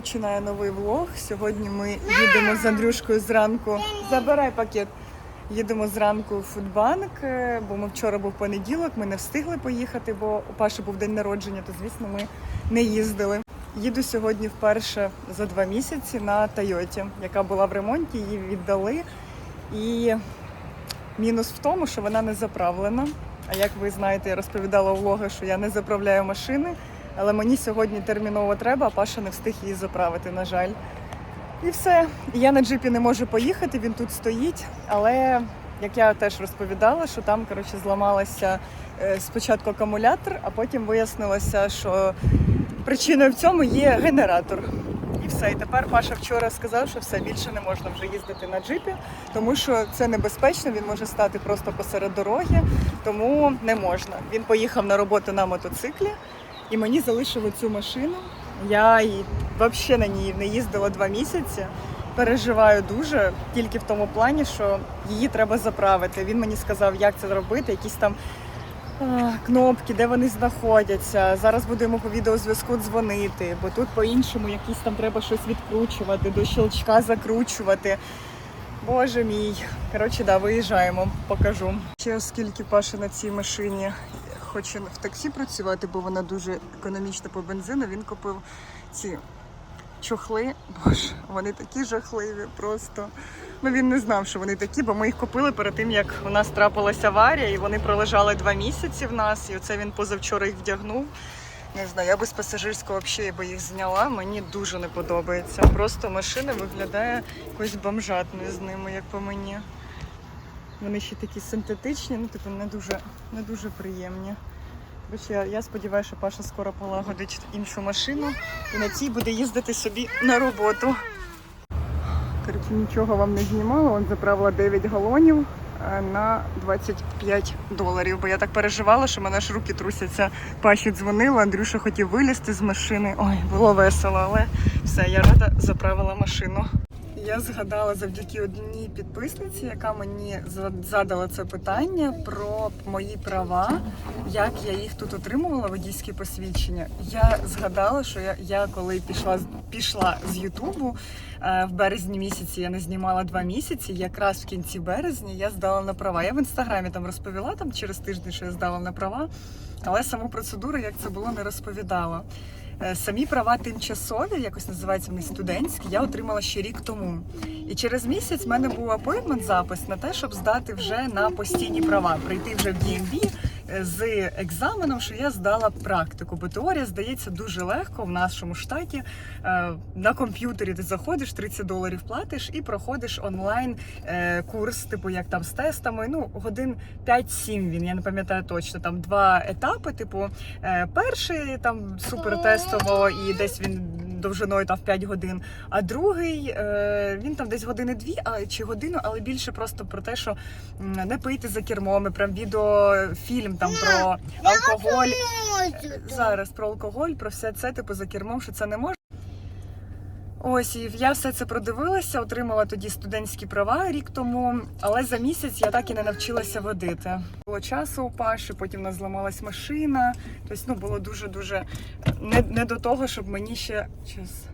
починаю новий влог. Сьогодні ми їдемо з Андрюшкою зранку. Забирай пакет. Їдемо зранку в фудбанк, е, бо ми вчора був понеділок, ми не встигли поїхати, бо у Паші був день народження, то звісно ми не їздили. Їду сьогодні вперше за два місяці на Тойоті, яка була в ремонті, її віддали. І мінус в тому, що вона не заправлена. А як ви знаєте, я розповідала у влогах, що я не заправляю машини, але мені сьогодні терміново треба, а Паша не встиг її заправити, на жаль. І все. Я на джипі не можу поїхати, він тут стоїть. Але як я теж розповідала, що там коротше зламалася е, спочатку акумулятор, а потім вияснилося, що причиною в цьому є генератор. І все. І тепер Паша вчора сказав, що все більше не можна вже їздити на джипі, тому що це небезпечно, він може стати просто посеред дороги, тому не можна. Він поїхав на роботу на мотоциклі, і мені залишили цю машину. Я взагалі на ній не їздила два місяці. Переживаю дуже тільки в тому плані, що її треба заправити. Він мені сказав, як це робити, якісь там а, кнопки, де вони знаходяться. Зараз будемо по відеозв'язку дзвонити, бо тут по-іншому якісь там треба щось відкручувати, до щелчка закручувати. Боже мій. Коротше, да, виїжджаємо, покажу. Ще оскільки Паша на цій машині хоче в таксі працювати, бо вона дуже економічна по бензину, він купив ці чохли. Боже, вони такі жахливі просто. Ну він не знав, що вони такі, бо ми їх купили перед тим, як у нас трапилася аварія, і вони пролежали два місяці в нас. І оце він позавчора їх вдягнув. Не знаю, я без пасажирського взагалі би їх зняла. Мені дуже не подобається. Просто машина виглядає якось бомжатною з ними, як по мені. Вони ще такі синтетичні, ну типу не дуже, не дуже приємні. Коротше, я, я сподіваюся, що Паша скоро полагодить іншу машину і на цій буде їздити собі на роботу. Коротше, нічого вам не знімала, он заправила 9 галонів е, на 25 доларів. Бо я так переживала, що мене ж руки трусяться. Паші дзвонила, Андрюша хотів вилізти з машини. Ой, було весело, але все, я рада заправила машину. Я згадала завдяки одній підписниці, яка мені за- задала це питання про мої права, як я їх тут отримувала, водійські посвідчення. Я згадала, що я, я коли пішла пішла з Ютубу е, в березні місяці, я не знімала два місяці. Якраз в кінці березня я здала на права. Я в інстаграмі там розповіла там через тиждень, що я здала на права, але саму процедуру, як це було, не розповідала. Е, Самі права тимчасові, якось називаються вони студентські, я отримала ще рік тому. І через місяць в мене був апойтмент запис на те, щоб здати вже на постійні права, прийти вже в DMV з екзаменом, що я здала практику. Бо теорія здається дуже легко в нашому штаті. Е, На комп'ютері ти заходиш, 30 доларів платиш і проходиш онлайн е, курс, типу як там з тестами. Ну, годин 5-7 він, я не пам'ятаю точно. Там два етапи. Типу, е, перший там супер тестово, і десь він довжиною там в 5 годин. А другий е, він там десь години дві чи годину, але більше просто про те, що не пийте за кермом, і прям відеофільм там про алкоголь. Зараз про алкоголь, про все це, типу, за кермом, що це не можна. Ось, і я все це продивилася, отримала тоді студентські права рік тому, але за місяць я так і не навчилася водити. Було часу у Паші, потім у нас зламалась машина. Тобто, ну, було дуже-дуже не, не до того, щоб мені ще час,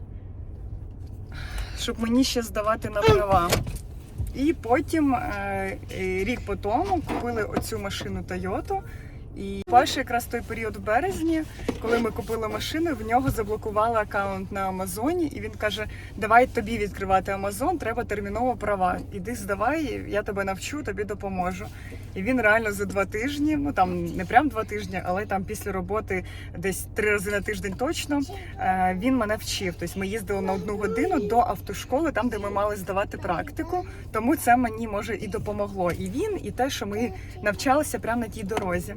щоб мені ще здавати на права. І потім е, е, рік по тому купили оцю машину Toyota. І Паша якраз той період в березні, коли ми купили машину, в нього заблокували аккаунт на Амазоні, і він каже: Давай тобі відкривати Амазон, треба терміново права. Іди здавай, я тебе навчу, тобі допоможу. І він реально за два тижні, ну там не прям два тижні, але там після роботи десь три рази на тиждень точно е, він мене вчив. Тобто ми їздили на одну годину до автошколи, там де ми мали здавати практику. Тому це мені може і допомогло. І він, і те, що ми навчалися прямо на тій дорозі.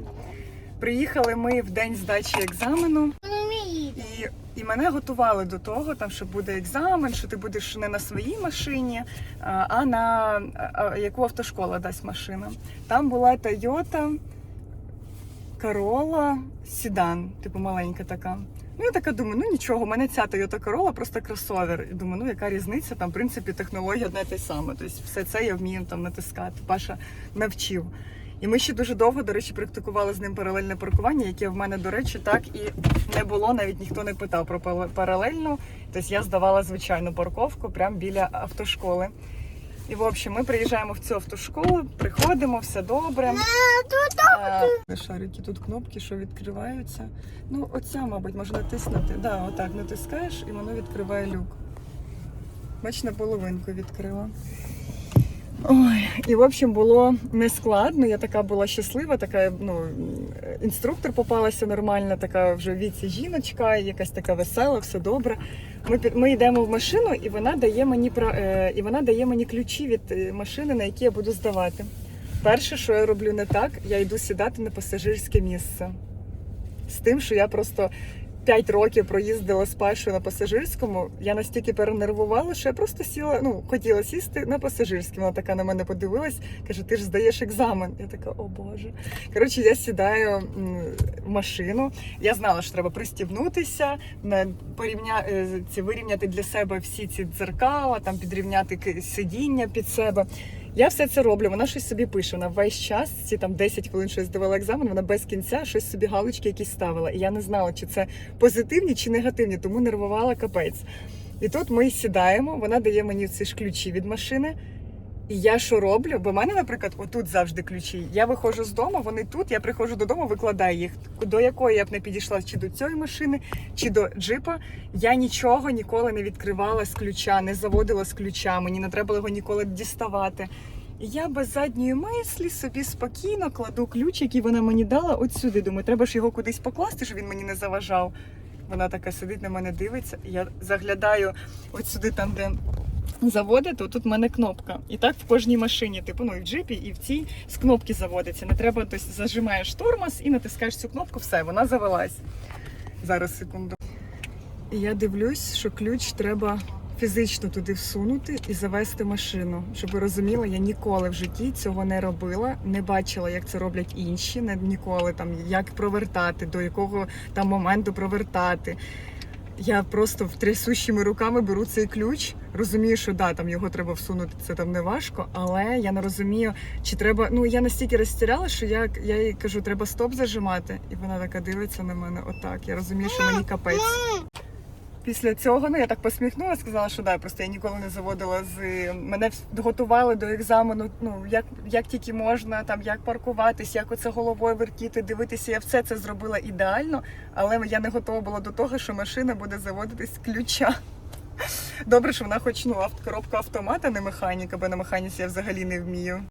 Приїхали ми в день здачі екзамену, і, і мене готували до того, там, що буде екзамен, що ти будеш не на своїй машині, а на а, а, яку автошкола дасть машина. Там була Toyota Corolla Sedan, типу маленька така. Ну, я така думаю, ну нічого, у мене ця Toyota Corolla просто кросовер. І думаю, ну яка різниця? Там, в принципі, технологія одна й та сама. Тобто все це я вмію там натискати. Паша навчив. І ми ще дуже довго, до речі, практикували з ним паралельне паркування, яке в мене, до речі, так і не було. Навіть ніхто не питав про паралельну. Тобто я здавала звичайну парковку прямо біля автошколи. І в общем, ми приїжджаємо в цю автошколу, приходимо, все добре. Е, Шарики, тут кнопки, що відкриваються. Ну, оця, мабуть, можна натиснути. Да, отак натискаєш і воно відкриває люк. Бач, наполовинку відкрила. Ой, і в общем було нескладно. Я така була щаслива, така ну інструктор попалася нормальна, така вже віці жіночка, якась така весела, все добре. Ми ми йдемо в машину, і вона дає мені е, і вона дає мені ключі від е, машини, на які я буду здавати. Перше, що я роблю не так, я йду сідати на пасажирське місце. З тим, що я просто 5 років проїздила з Пашою на пасажирському, я настільки перенервувала, що я просто сіла, ну, хотіла сісти на пасажирському. Вона така на мене подивилась, каже: ти ж здаєш екзамен. Я така, о Боже. Коротше, я сідаю в машину. Я знала, що треба пристібнутися, порівня... е, ці, вирівняти для себе всі ці дзеркала, там підрівняти сидіння під себе. Я все це роблю. Вона щось собі пише. Вона весь час, ці там 10 хвилин щось здавала екзамен, вона без кінця щось собі галочки якісь ставила. І я не знала, чи це позитивні чи негативні, тому нервувала капець. І тут ми сідаємо, вона дає мені ці ж ключі від машини. І я що роблю? Бо в мене, наприклад, отут завжди ключі. Я виходжу з дому, вони тут, я приходжу додому, викладаю їх. До якої я б не підійшла, чи до цієї машини, чи до джипа. Я нічого ніколи не відкривала з ключа, не заводила з ключа, мені не треба було його ніколи діставати. І я без задньої мислі собі спокійно кладу ключ, який вона мені дала, от сюди. Думаю, треба ж його кудись покласти, щоб він мені не заважав. Вона така сидить на мене, дивиться. Я заглядаю от сюди, там, де заводити, тут в мене кнопка. І так в кожній машині, типу, ну і в джипі, і в цій з кнопки заводиться. Не треба, тобто зажимаєш тормоз і натискаєш цю кнопку, все, вона завелась. Зараз секунду. І я дивлюсь, що ключ треба фізично туди всунути і завести машину. Щоб ви розуміли, я ніколи в житті цього не робила, не бачила, як це роблять інші, не ніколи там як провертати, до якого там моменту провертати. Я просто в трясущими руками беру цей ключ. Розумію, що да, там його треба всунути, це там не важко, але я не розумію, чи треба. Ну я настільки розтіряла, що я, я їй кажу, треба стоп зажимати. І вона така дивиться на мене отак. Я розумію, що мені капець. Після цього ну я так посміхнулася, сказала, що да, просто я ніколи не заводила з мене готували до екзамену. Ну як, як тільки можна, там як паркуватись, як оце головою вертіти, дивитися. Я все це зробила ідеально, але я не готова була до того, що машина буде заводитись ключа. Добре, що вона хоч ну коробка автомата, не механіка, бо на механіці я взагалі не вмію.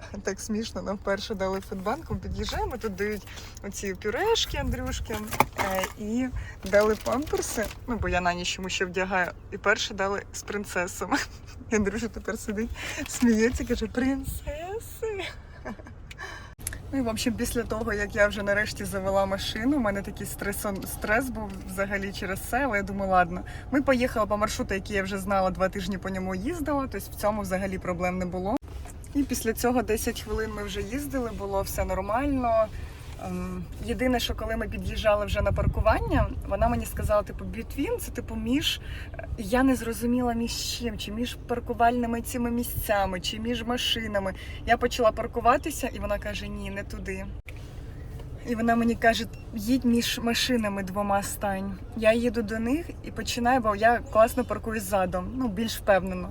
Так смішно, нам вперше дали фудбанку, під'їжджаємо, тут дають оці пюрешки Андрюшки е, і дали памперси. Ну, бо я на ніч йому ще вдягаю. І перше дали з принцесами. І Андрюша тепер сидить, сміється, каже, принцеси. Ну і в общем, після того, як я вже нарешті завела машину, у мене такий стресон, стрес був взагалі через це, але я думаю, ладно. Ми поїхали по маршруту, який я вже знала, два тижні по ньому їздила, тобто в цьому взагалі проблем не було. І після цього 10 хвилин ми вже їздили, було все нормально. Ем, Єдине, що коли ми під'їжджали вже на паркування, вона мені сказала, типу, бютвін, це типу між. Я не зрозуміла між чим, чи між паркувальними цими місцями, чи між машинами. Я почала паркуватися, і вона каже: ні, не туди. І вона мені каже: їдь між машинами двома стань. Я їду до них і починаю, бо я класно паркуюсь задом, ну більш впевнено.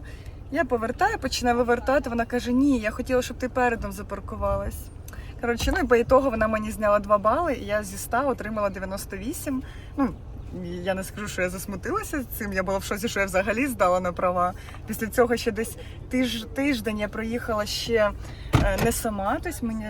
Я повертаю, починаю вивертати. Вона каже: Ні, я хотіла, щоб ти передом запаркувалась. Коротше, ну і по ітогу вона мені зняла 2 бали, і я зі 100 отримала 98. Ну, я не скажу, що я засмутилася цим. Я була в шоці, що я взагалі здала на права. Після цього ще десь тиж, тиждень я проїхала ще е, не сама, тобто мені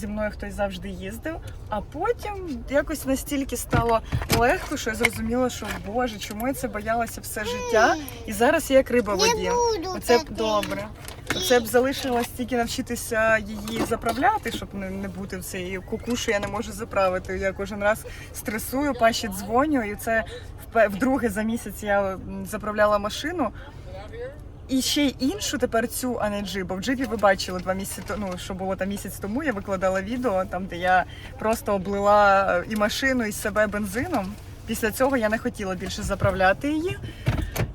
зі мною хтось завжди їздив. А потім якось настільки стало легко, що я зрозуміла, що Боже, чому я це боялася все життя. І зараз я як риба в воді. Оце добре. Це б залишилось тільки навчитися її заправляти, щоб не, не бути в цій куку, я не можу заправити. Я кожен раз стресую, паші дзвоню, і це вдруге за місяць я заправляла машину. І ще й іншу тепер цю, а не джип. Бо в джипі ви бачили два місяці ну, що було там місяць тому. Я викладала відео, там де я просто облила е, і машину, і себе бензином. Після цього я не хотіла більше заправляти її.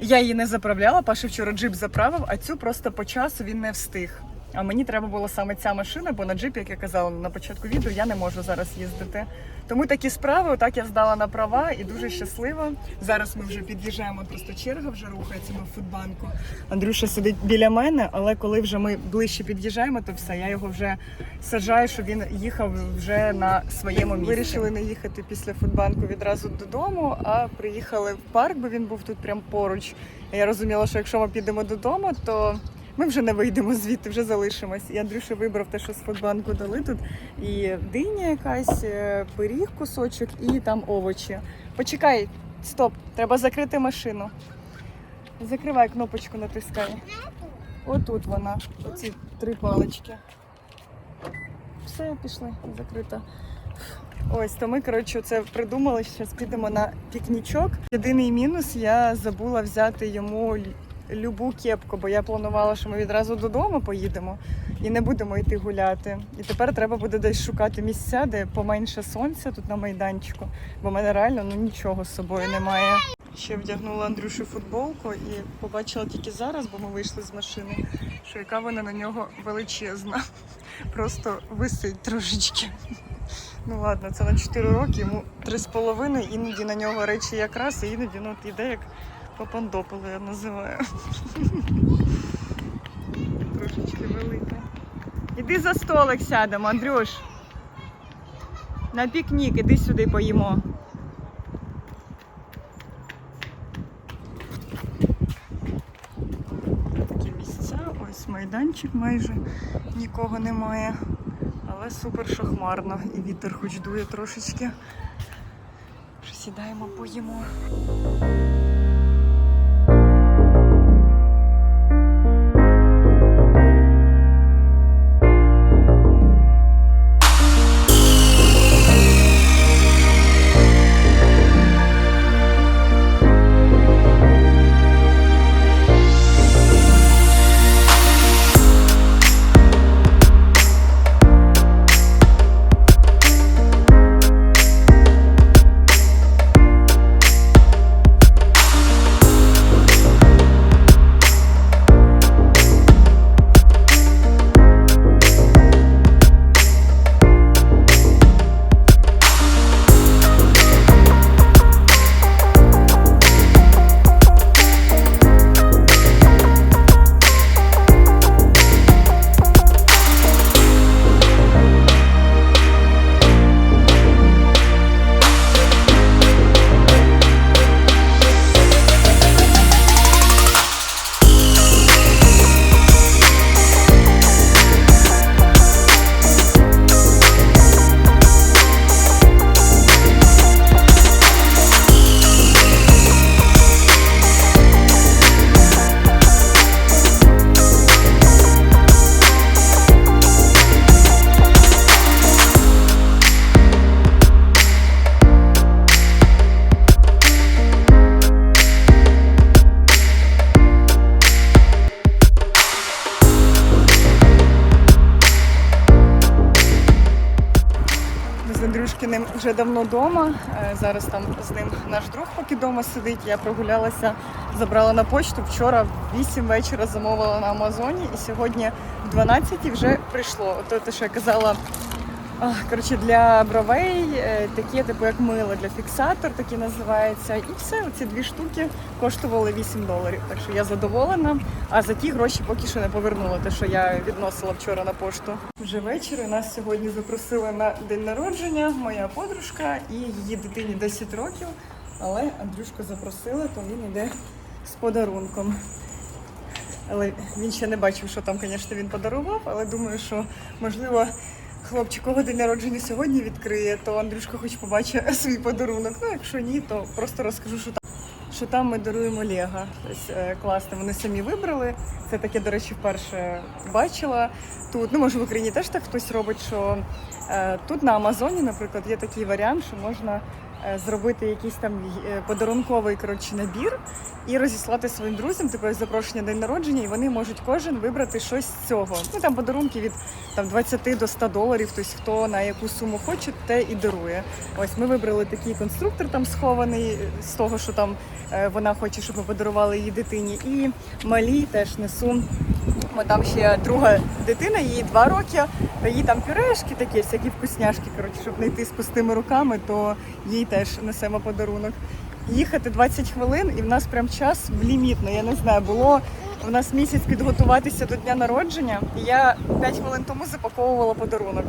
Я її не заправляла. Паша вчора джип заправив, а цю просто по часу він не встиг. А мені треба було саме ця машина, бо на джип, як я казала на початку відео, я не можу зараз їздити. Тому такі справи, отак я здала на права і дуже щаслива. Зараз ми вже під'їжджаємо, просто черга вже рухається ми в фудбанку. Андрюша сидить біля мене, але коли вже ми ближче під'їжджаємо, то все, я його вже саджаю, щоб він їхав вже на своєму місці. Вирішили не їхати після фудбанку відразу додому, а приїхали в парк, бо він був тут прямо поруч. Я розуміла, що якщо ми підемо додому, то ми вже не вийдемо звідти, вже залишимось. І Андрюша вибрав те, що з фудбанку дали тут. І диня якась, е, пиріг, кусочок, і там овочі. Почекай, стоп, треба закрити машину. Закривай кнопочку, натискай. Отут вона, оці три палички. Все, пішли, закрита. Ось, то ми, коротше, це придумали, зараз підемо на пікнічок. Єдиний мінус, я забула взяти йому любу кепку, бо я планувала, що ми відразу додому поїдемо і не будемо йти гуляти. І тепер треба буде десь шукати місця, де поменше сонця тут на майданчику, бо в мене реально ну, нічого з собою немає. Ще вдягнула Андрюшу футболку і побачила тільки зараз, бо ми вийшли з машини, що яка вона на нього величезна. Просто висить трошечки. Ну ладно, це на 4 роки, йому 3,5, іноді на нього речі якраз, і іноді ну, іде як попандопило, я називаю. Трошечки велика. Іди за столик сядемо, Андрюш. На пікнік, іди сюди поїмо. Такі місця, ось майданчик майже нікого немає. Але супер що хмарно і вітер хоч дує трошечки. Сідаємо, поїмо. Вже давно вдома. Зараз там з ним наш друг поки вдома сидить. Я прогулялася, забрала на почту. Вчора в 8 вечора замовила на Амазоні, і сьогодні в 12 вже прийшло. Ото те, що я казала. Коротше, для бровей е, такі, типу як мило для фіксатор, такі називається. І все, ці дві штуки коштували 8 доларів. Так що я задоволена. А за ті гроші поки що не повернула, те, що я відносила вчора на пошту. Вже вечір і нас сьогодні запросили на день народження. Моя подружка і її дитині 10 років. Але Андрюшку запросили, то він іде з подарунком. Але він ще не бачив, що там, звісно, він подарував, але думаю, що можливо. Хлопчиково день народження сьогодні відкриє, то Андрюшка хоч побачить свій подарунок. Ну, якщо ні, то просто розкажу, що там. Що там ми даруємо Лего. Тобто е, класно, вони самі вибрали. Це таке, до речі, вперше бачила. Тут, ну може в Україні теж так хтось робить, що е, тут на Амазоні, наприклад, є такий варіант, що можна зробити якийсь там е, подарунковий коротше, набір і розіслати своїм друзям, типу запрошення день народження, і вони можуть кожен вибрати щось з цього. Ну там подарунки від там 20 до 100 доларів. Тобто хто на яку суму хоче, те і дарує. Ось ми вибрали такий конструктор там схований е, з того, що там е, вона хоче, щоб ми подарували її дитині. І малій теж несу Бо там ще друга дитина, їй два роки, їй там пюрешки такі, всякі вкусняшки. Коротше, щоб не йти з пустими руками, то їй теж несемо подарунок. Їхати 20 хвилин, і в нас прям час лімітно. Я не знаю, було в нас місяць підготуватися до дня народження, і я 5 хвилин тому запаковувала подарунок.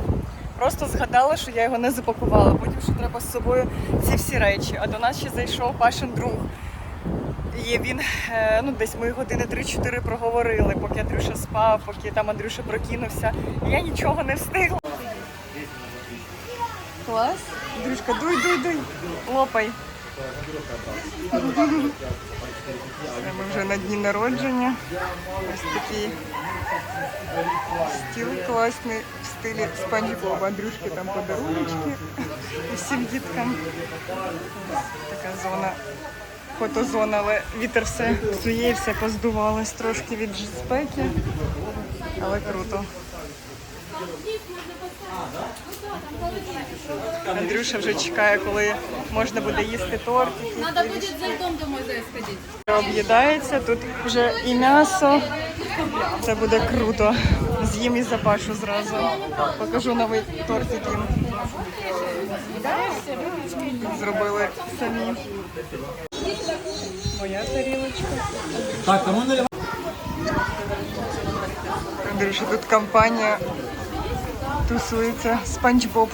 Просто згадала, що я його не запакувала. Потім що треба з собою ці всі речі. А до нас ще зайшов Пашин друг. І він, е, ну десь ми години 3-4 проговорили, поки Андрюша спав, поки там Андрюша прокинувся. Я нічого не встигла. Клас. Андрюшка, дуй, дуй, дуй. Лопай. Це ми вже на дні народження. Ось такий стіл класний в стилі Спанч Боба. Андрюшки там подаруночки усім діткам. Ось така зона фотозона, але вітер все псує, все поздувалось трошки від спеки, але круто. Андрюша вже чекає, коли можна буде їсти торт. Надо будет за льдом домой сходить. Об'їдається, тут вже і м'ясо. Це буде круто. З'їм і запашу зразу. Покажу новий тортик їм. Зробили самі. Моя тарілочка. Так, кому наливати? Андрюша, тут компанія тусується. Спанч Боб.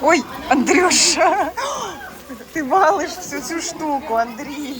Ой, Андрюша! Ти валиш всю цю штуку, Андрій.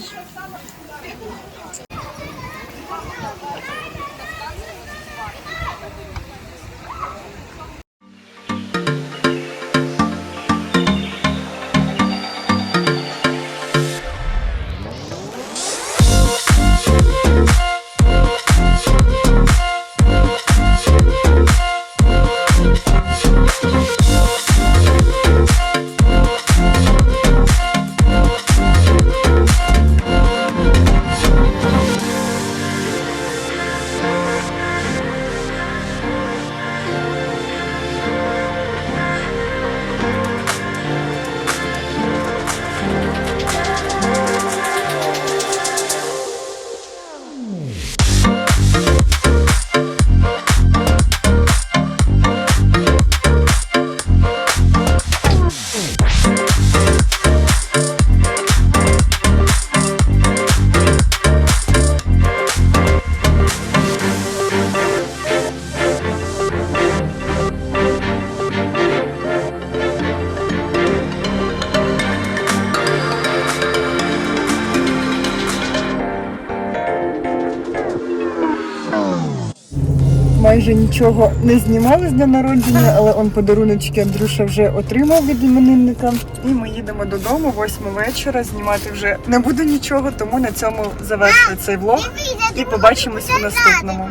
Майже нічого не знімали з дня народження, але он подаруночки Андрюша вже отримав від іменинника. І ми їдемо додому, восьма вечора. Знімати вже не буду нічого, тому на цьому завершую цей влог і побачимось у наступному.